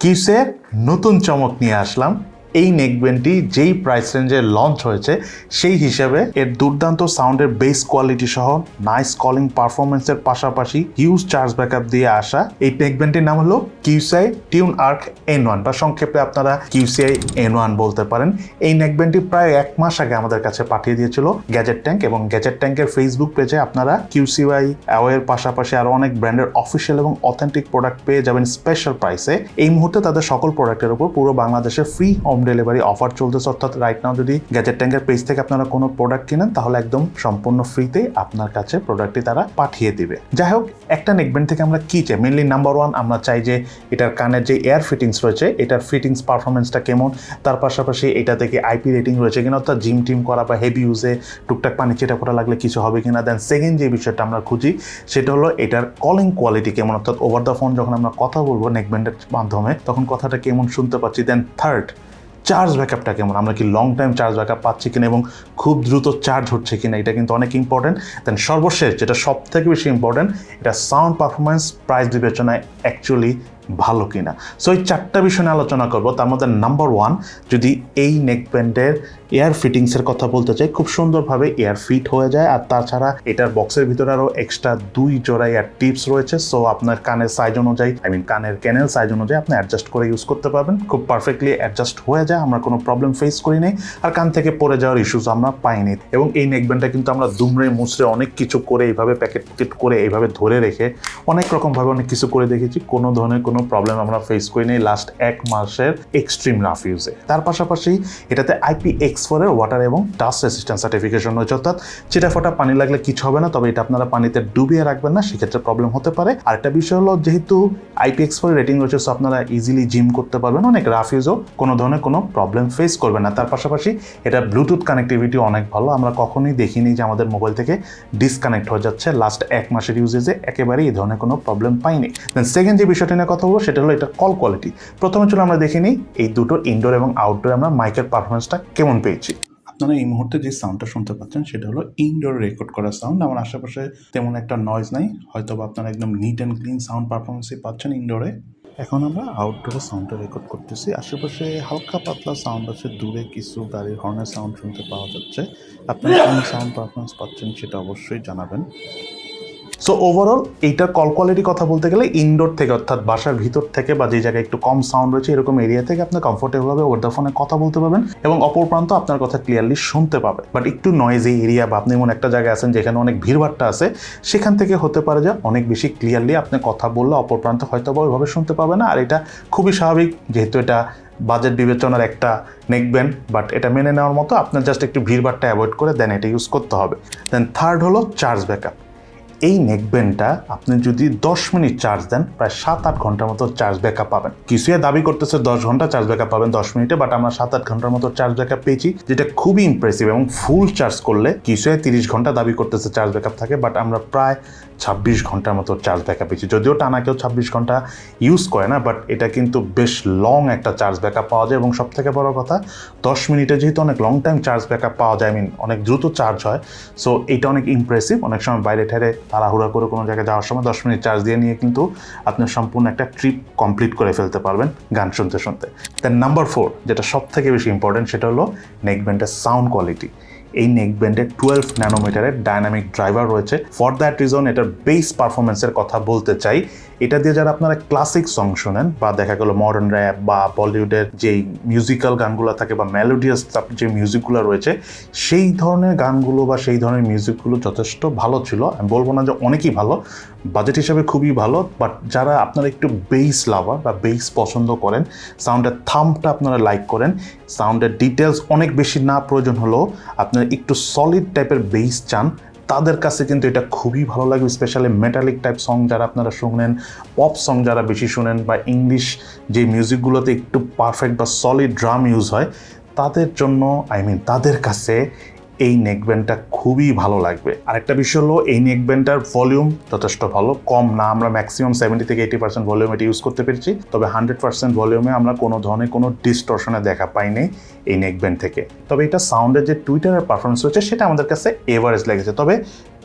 কিসের নতুন চমক নিয়ে আসলাম? এই নেকবেনটি যেই প্রাইস রেঞ্জে লঞ্চ হয়েছে, সেই হিসাবে এর দুর্দান্ত সাউন্ডের বেস কোয়ালিটি সহ নাইস কলিং পারফরমেন্সের পাশাপাশি হিউজ চার্জ ব্যাকআপ দিয়ে আসা এই নেকবেনটির নাম হলো QCY Tune Arc N one বা সংক্ষেপে আপনারা কিউসিআই এন ওয়ান বলতে পারেন। এই নেকবেনটি প্রায় এক মাস আগে আমাদের কাছে পাঠিয়ে দিয়েছিল গ্যাজেট ট্যাঙ্ক এবং গ্যাজেট ট্যাঙ্কের ফেসবুক পেজে আপনারা কিউসিআই অ্যাওয়ের পাশাপাশি আরও অনেক ব্র্যান্ডের অফিসিয়াল এবং অথেন্টিক প্রোডাক্ট পেয়ে যাবেন স্পেশাল প্রাইসে এই মুহূর্তে তাদের সকল প্রোডাক্টের উপর পুরো বাংলাদেশে ফ্রি হোম ডেলিভারি অফার চলতেছে, অর্থাৎ রাইট নাও যদি গ্যাজেট ট্যাঙ্কের পেজ থেকে আপনারা কোনো প্রোডাক্ট কিনেন, তাহলে একদম সম্পূর্ণ ফ্রিতে আপনার কাছে প্রোডাক্টটি তারা পাঠিয়ে দিবে। যাই হোক, একটা নেকব্যান্ড থেকে আমরা কি চাই? মেনলি নাম্বার ওয়ান আমরা চাই যে এটার কানের যে এয়ার ফিটিংস রয়েছে, এটার ফিটিংস পারফরমেন্সটা কেমন, তার পাশাপাশি এটা থেকে আইপি রেটিং রয়েছে কিনা, অর্থাৎ জিম টিম করা বা হেভি ইউজে টুকটাক পানি চেটা ফোটা লাগলে কিছু হবে কিনা। দেন সেকেন্ড যে বিষয়টা আমরা খুঁজি, সেটা হলো এটার কলিং কোয়ালিটি কেমন, অর্থাৎ ওভার দ্য ফোন যখন আমরা কথা বলব নেকব্যান্ডের মাধ্যমে, তখন কথাটা কেমন শুনতে পাচ্ছি? দেন থার্ড চার্জ ব্যাকআপটা কেমন? আমরা কি লং টাইম চার্জ ব্যাকআপ পাচ্ছি কিনা এবং খুব দ্রুত চার্জ হচ্ছে কিনা, এটা কিন্তু অনেক ইম্পর্টেন্ট দেন সর্বশেষ যেটা সব থেকে বেশি ইম্পর্টেন্ট এটা সাউন্ড পারফরমেন্স প্রাইস বিবেচনায় অ্যাকচুয়ালি ভালো কিনা। সো এই চারটা বিষয় নিয়ে আলোচনা করব। তার মধ্যে নাম্বার ওয়ান যদি এই নেক ব্যান্ডের এয়ার ফিটিংসের কথা বলতে চাই, খুব সুন্দরভাবে এয়ার ফিট হয়ে যায়। আর তাছাড়া এটার বক্সের ভিতরে আরও এক্সট্রা দুই জোড়া এয়ার টিপস রয়েছে। সো আপনার কানের সাইজ অনুযায়ী আই মিন কানের ক্যানেল সাইজ অনুযায়ী আপনি অ্যাডজাস্ট করে ইউজ করতে পারবেন। খুব পারফেক্টলি অ্যাডজাস্ট হয়ে যায়, আমরা কোনো প্রবলেম ফেস করি নাই। আর কান থেকে পড়ে যাওয়ার ইস্যুস আমরা পাইনি এবং এই নেকব্যান্ডটা কিন্তু আমরা দুমড়ে মুচড়ে অনেক কিছু করে এইভাবে প্যাকেট প্যাকেট করে এইভাবে ধরে রেখে অনেক রকমভাবে অনেক কিছু করে দেখেছি। কোনো ধরনের কোনো প্রবলেম আমরা ফেস করি নাই লাস্ট এক মাসের এক্সট্রিম রাফ ইউজে তার পাশাপাশি এটাতে আইপি এক্স ফোরের ওয়াটার এবং ডাস্ট রেসিস্ট্যান্স সার্টিফিকেশন রয়েছে। অর্থাৎ চিটা ফোটা পানি লাগলে কিছু হবে না, তবে এটা আপনারা পানিতে ডুবিয়ে রাখবেন না, সেক্ষেত্রে প্রবলেম হতে পারে। আর একটা বিষয় হলো, যেহেতু আইপি এক্স ফোর রেটিং রয়েছে সো আপনারা ইজিলি জিম করতে পারবেন। অনেক রাফ ইউজও কোনো ধরনের কোনো প্রবলেম ফেস করবে না। তার পাশাপাশি এটা ব্লুটুথ কানেক্টিভিটি অনেক ভালো। আমরা কখনোই দেখিনি যে আমাদের মোবাইল থেকে ডিসকানেক্ট হয়ে যাচ্ছে। লাস্ট এক মাসের ইউজেজে একেবারেই এই ধরনের কোনো প্রবলেম পাইনি। দেন সেকেন্ড যে বিষয়টি নিয়ে কথা বলব, সেটা হলো এটা কল কোয়ালিটি প্রথমে চলো আমরা দেখে নিই, এই দুটো ইনডোর এবং আউটডোর আমরা মাইকের পারফরমেন্সটা কেমন পেয়েছি। আপনারা এই মুহূর্তে যে সাউন্ডটা শুনতে পাচ্ছেন, সেটা হলো ইনডোর রেকর্ড করা সাউন্ড আমার আশেপাশে তেমন একটা নয়েজ নাই। হয়তো বা আপনারা একদম নিট অ্যান্ড ক্লিন সাউন্ড পারফরমেন্সই পাচ্ছেন ইনডোরে এখন আমরা আউটডোরে সাউন্ডটা রেকর্ড করতেছি। আশেপাশে হালকা পাতলা সাউন্ড আছে। দূরে কিছু গাড়ির হর্নের সাউন্ড শুনতে পাওয়া যাচ্ছে। আপনারা কোন সাউন্ড পারফরমেন্স পাচ্ছেন সেটা অবশ্যই জানাবেন। সো ওভারঅল এইটার কল কোয়ালিটি কথা বলতে গেলে ইনডোর থেকে, অর্থাৎ বাসার ভিতর থেকে বা যে জায়গায় একটু কম সাউন্ড রয়েছে, এরকম এরিয়া থেকে আপনি কমফোর্টেবলভাবে দ্য ফোনে কথা বলতে পারবেন এবং অপর প্রান্ত আপনার কথা ক্লিয়ারলি শুনতে পাবে। বাট একটু নয়েজি এরিয়া বা আপনি এমন একটা জায়গায় আছেন যেখানে অনেক ভিড়ভাট্টা আছে, সেখান থেকে হতে পারে যে অনেক বেশি ক্লিয়ারলি আপনি কথা বললে অপর প্রান্ত হয়তো বা ওইভাবে শুনতে পাবে না। আর এটা খুবই স্বাভাবিক, যেহেতু এটা বাজেট বিবেচনার একটা নেকবেন বাট এটা মেনে নেওয়ার মতো আপনার জাস্ট একটু ভিড়ভাট্টা অ্যাভয়েড করে দেন এটা ইউজ করতে হবে। দেন থার্ড হলো চার্জ ব্যাকআপ এই নেকব্যান্ডটা আপনি যদি দশ মিনিট চার্জ দেন, প্রায় সাত আট ঘণ্টার মতো চার্জ ব্যাকআপ পাবেন। কিছুই দাবি করতেছে দশ ঘণ্টা চার্জ ব্যাকআপ পাবেন দশ মিনিটে বাট আমরা সাত আট ঘণ্টার মতো চার্জ ব্যাকআপ পেয়েছি, যেটা খুবই ইমপ্রেসিভ এবং ফুল চার্জ করলে কিছুই তিরিশ ঘণ্টা দাবি করতেছে চার্জ ব্যাকআপ থাকে বাট আমরা প্রায় ছাব্বিশ ঘণ্টার মতো চার্জ ব্যাকআপ পেয়েছি যদিও টানা কেউ ছাব্বিশ ঘণ্টা ইউজ করে না বাট এটা কিন্তু বেশ লং একটা চার্জ ব্যাকআপ পাওয়া যায়। এবং সব থেকে বড় কথা, দশ মিনিটে যেহেতু অনেক লং টাইম চার্জ ব্যাকআপ পাওয়া যায় আই মিন অনেক দ্রুত চার্জ হয় সো এটা অনেক ইমপ্রেসিভ অনেক সময় বাইরে ঠেরে তাড়াহুড়া করে কোনো জায়গায় যাওয়ার সময় দশ মিনিট চার্জ দিয়ে নিয়ে কিন্তু আপনি সম্পূর্ণ একটা ট্রিপ কমপ্লিট করে ফেলতে পারবেন গান শুনতে শুনতে। দেন নাম্বার ফোর যেটা সব থেকে বেশি ইম্পর্টেন্ট সেটা হলো নেকব্যান্ডের সাউন্ড কোয়ালিটি এই নেকব্যান্ডে টুয়েলভ ন্যানোমিটারের ডাইনামিক ড্রাইভার রয়েছে। ফর দ্যাট রিজন এটার বেস পারফরমেন্সের কথা বলতে চাই। এটা দিয়ে যারা আপনারা ক্লাসিক সং শোনেন বা দেখা গেল মডার্ন র্যাপ বা বলিউডের যেই মিউজিক্যাল গানগুলো থাকে বা মেলোডিয়াস যে মিউজিকগুলো রয়েছে, সেই ধরনের গানগুলো বা সেই ধরনের মিউজিকগুলো যথেষ্ট ভালো ছিল। আমি বলব না যে অনেকই ভালো বাজেট হিসাবে খুবই ভালো বাট যারা আপনারা একটু বেস লাভার বা বেস পছন্দ করেন সাউন্ডের থামটা আপনারা লাইক করেন। সাউন্ডের ডিটেলস অনেক বেশি না প্রয়োজন হলেও আপনারা একটু সলিড টাইপের বেস চান, তাদের কাছে কিন্তু এটা খুবই ভালো লাগবে স্পেশালি মেটালিক টাইপ সং যারা আপনারা শুনেন পপ সং যারা বেশি শুনেন বা ইংলিশ যে মিউজিকগুলোতে একটু পারফেক্ট বা সলিড ড্রাম ইউজ হয়, তাদের জন্য আই মিন তাদের কাছে এই নেকব্যান্ডটা খুবই ভালো লাগবে। আরেকটা বিষয় হলো, এই নেকব্যান্ডটার ভলিউম যথেষ্ট ভালো। কম না, আমরা ম্যাক্সিমাম সেভেন্টি থেকে এইটি পার্সেন্ট ভলিউম এটা ইউজ করতে পেরেছি। তবে হান্ড্রেড পার্সেন্ট ভলিউমে আমরা কোনো ধরনের কোনো ডিস্টর্শনে দেখা পাইনি এই নেকব্যান্ড থেকে। তবে এটা সাউন্ডের যে টুইটারের পারফরমেন্স হচ্ছে সেটা আমাদের কাছে এভারেজ লেগেছে। তবে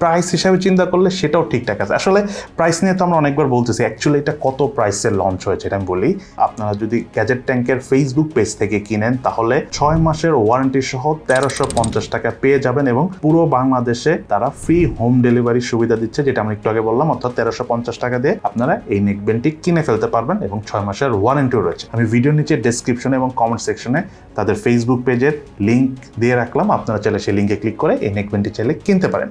প্রাইস হিসাবে চিন্তা করলে সেটাও ঠিকঠাক আছে। আসলে প্রাইস নিয়ে তো আমরা অনেকবার বলতেছি অ্যাকচুয়ালি এটা কত প্রাইসে লঞ্চ হয়েছে এটা আমি বলি। আপনারা যদি গ্যাজেট ট্যাঙ্কের ফেসবুক পেজ থেকে কিনেন, তাহলে ছয় মাসের ওয়ারেন্টি সহ তেরোশো পঞ্চাশ টাকা পেয়ে যাবেন এবং পুরো বাংলাদেশে তারা ফ্রি হোম ডেলিভারি সুবিধা দিচ্ছে, যেটা আমি একটু আগে বললাম, অর্থাৎ তেরোশো পঞ্চাশ টাকা দিয়ে আপনারা এই নেকবেনটি কিনে ফেলতে পারবেন এবং ছয় মাসের ওয়ারেন্টিও রয়েছে। আমি ভিডিও নিচে ডেসক্রিপশনে এবং কমেন্ট সেকশনে তাদের ফেসবুক পেজের লিঙ্ক দিয়ে রাখলাম, আপনারা চাইলে সেই লিঙ্কে ক্লিক করে এই নেকবেনটি চাইলে কিনতে পারেন।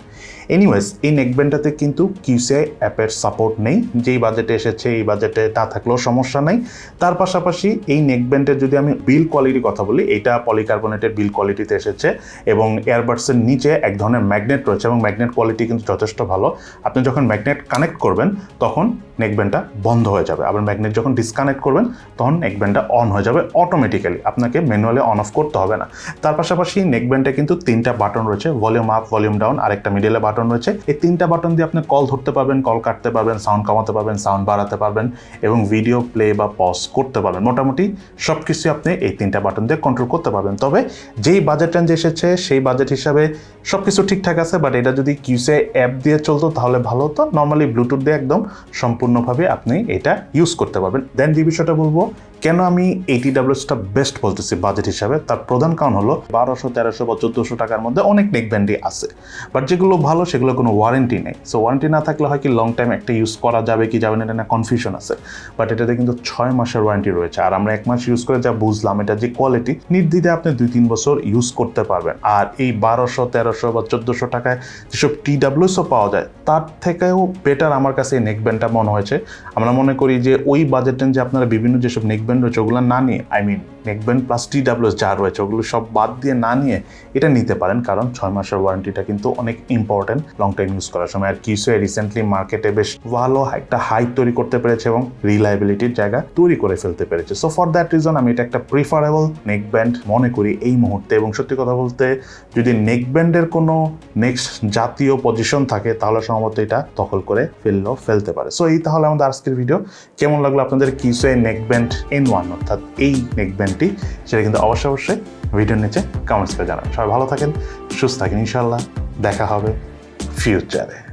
এনিওয়েজ এই নেকবেনটাতে কিন্তু কিউসিআই অ্যাপের সাপোর্ট নেই, যেই বাজেটে এসেছে, এই বাজেটে তা থাকলেও সমস্যা নেই। তার পাশাপাশি এই নেকব্যান্ডের যদি আমি বিল কোয়ালিটির কথা বলি, এটা পলিকার্বনেটের বিল কোয়ালিটিতে এসেছে এবং এয়ারবাডসের নিচে এক ধরনের ম্যাগনেট রয়েছে এবং ম্যাগনেট কোয়ালিটি কিন্তু যথেষ্ট ভালো। আপনি যখন ম্যাগনেট কানেক্ট করবেন, তখন নেকব্যান্ডটা বন্ধ হয়ে যাবে। আবার ম্যাগনেট যখন ডিসকানেক্ট করবেন, তখন নেকব্যান্ডটা অন হয়ে যাবে অটোমেটিক্যালি আপনাকে ম্যানুয়ালি অন অফ করতে হবে না। তার পাশাপাশি নেকব্যান্ডে কিন্তু তিনটা বাটন রয়েছে ভলিউম আপ ভলিউম ডাউন আরেকটা মিডিলে বাটন রয়েছে। এই তিনটা বাটন দিয়ে আপনি কল ধরতে পারবেন কল কাটতে পারবেন সাউন্ড কমাতে পারবেন সাউন্ড বাড়াতে পারবেন এবং ভিডিও প্লে বা পজ করতে পারবেন। মোটামুটি সব কিছু আপনি এই তিনটা বাটন দিয়ে কন্ট্রোল করতে পারবেন। তবে যেই বাজেট রেঞ্জ এসেছে, সেই বাজেট হিসাবে সব কিছু ঠিকঠাক আছে বাট এটা যদি কিউসে অ্যাপ দিয়ে চলতো তাহলে ভালো হতো। নর্মালি ব্লুটুথ দিয়ে একদম সম্পূর্ণভাবে আপনি এটা ইউজ করতে পারবেন। দেন যে বিষয়টা বলব কেন আমি এইটি ডাব্লিউসটা বেস্ট বলতেছি বাজেট হিসাবে? তার প্রধান কারণ হলো বারোশো, তেরোশো বা চোদ্দোশো টাকার মধ্যে অনেক নেক ব্যান্ডই আছে। বাট যেগুলো ভালো, সেগুলো কোনো ওয়ারেন্টি নেই। সো ওয়ারেন্টি না থাকলে হয় কি লং টাইম একটা ইউজ করা যাবে কি যাবে না, এটা না কনফিউশন আছে। বাট এটাতে কিন্তু ছয় মাসের ওয়ারেন্টি রয়েছে। আর আমরা এক মাস ইউজ করে যা বুঝলাম, এটা যে কোয়ালিটি নির্দ্বিধে আপনি দুই, তিন বছর ইউজ করতে পারবেন। আর এই বারোশো, তেরোশো বা চোদ্দোশো টাকায় যেসব টি ডাব্লিউসও পাওয়া যায়, তার থেকেও বেটার আমার কাছে এই নেক ব্যান্ডটা মনে হয়েছে। আমরা মনে করি যে ওই বাজেট রেঞ্জে আপনারা বিভিন্ন যেসব নেক ব্যান্ড রয়েছে, ওগুলো না নিয়ে আই মিন নেকব্যান্ড প্লাস টি যা রয়েছে, ওগুলো সব বাদ দিয়ে না নিয়ে এটা নিতে পারেন, কারণ ছয় মাসের ওয়ারেন্টিটা কিন্তু অনেক ইম্পর্টেন্ট লং টাইম ইউজ করার সময়। আর কিসে রিসেন্টলি মার্কেটে বেশ ভালো একটা হাইট তৈরি করতে পেরেছে এবং রিলায়েবিলিটির জায়গা তৈরি করে ফেলতে পেরেছে। সো ফর দ্যাট রিজন আমি এটা একটা প্রিফারেবল নেকব্যান্ড মনে করি এই মুহূর্তে। এবং সত্যি কথা বলতে, যদি নেকব্যান্ডের কোনো নেক্সট জাতীয় পজিশন থাকে, তাহলে সম্ভবত এটা দখল করে ফেললেও ফেলতে পারে। সো এই তাহলে আমাদের আজকের ভিডিও কেমন লাগল আপনাদের কিসে নেকব্যান্ড এন ওয়ান অর্থাৎ এই নেকব্যান্ডটি, সেটা কিন্তু অবশ্যই অবশ্যই ভিডিওর নিচে কমেন্টস করে জানাবেন। সবাই ভালো থাকেন, সুস্থ থাকেন ইনশাল্লাহ দেখা হবে ফিউচারে